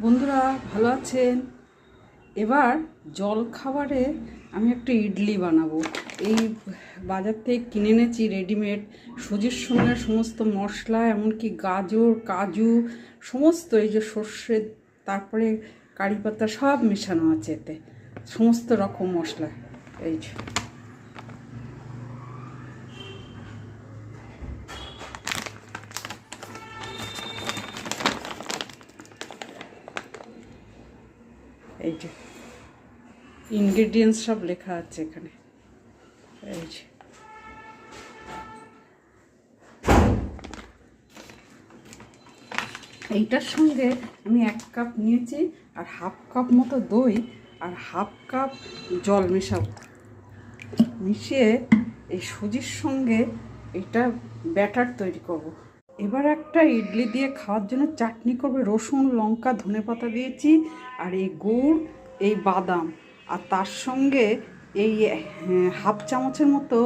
বন্ধুরা, ভালো আছেন? এবার জল খাবারে আমি একটা ইডলি বানাবো। এই বাজার থেকে কিনে এনেছি রেডিমেড সুজির সঙ্গে সমস্ত মশলা, এমনকি গাজর, কাজু, সমস্ত এই যে সর্ষে, তারপরে কারি পাতা সব মেশানো আছে এতে। সমস্ত রকম মশলা, এই এই যে ইনগ্রেডিয়েন্টস সব লেখা আছে এখানে। এই যে। এইটার সঙ্গে আমি এক কাপ নিয়েছি আর হাফ কাপ মতো দই আর হাফ কাপ জল মেশাবো। মিশিয়ে এই সুজির সঙ্গে এটা ব্যাটার তৈরি করব। এবার একটা ইডলি দিয়ে খাওয়ার জন্য চাটনি করবে রসুন, লঙ্কা, ধনেপাতা দিয়েছি আর এই গুড়, এই বাদাম। আর তার সঙ্গে এই হাফ চামচের মতো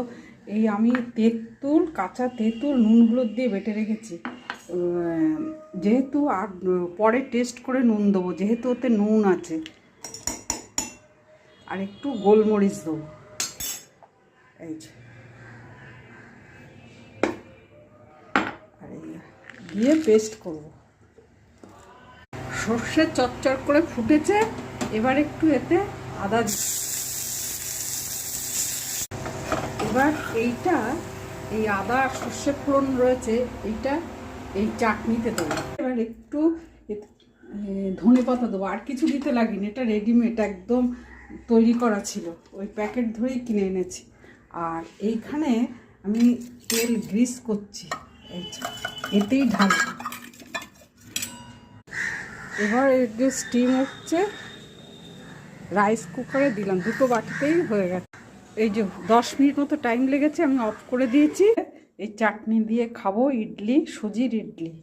এই আমি তেঁতুল, কাঁচা তেঁতুল, নুন হলুদ দিয়ে বেটে রেখেছি। যেহেতু আর, পরে টেস্ট করে নুন দেবো, যেহেতু ওতে নুন আছে। আর একটু গোলমরিচ দেবো। এই যে। দিয়ে পেস্ট করব। সর্ষে চটচট করে ফুটেছে, এবার একটু এতে আদা এবার এইটা, এই আদা সর্ষে ফোড়ন রয়েছে, এইটা এই চাটনিতে দেবো। এবার একটু ধনে পাতা দেবো। আর কিছু দিতে লাগিনি, এটা রেডিমেড একদম তৈরি করা ছিল। ওই প্যাকেট ধরেই কিনে এনেছি। আর এইখানে আমি তেল গ্রিস করছি। এই এতেই ঢালবো এবার এর যে স্টিম হচ্ছে রাইস কুকারে দিলাম, দুটো বাটিতেই হয়ে গেছে। এই যে দশ মিনিট মতো টাইম লেগেছে, আমি অফ করে দিয়েছি। এই চাটনি দিয়ে খাব, ইডলি, সুজির ইডলি।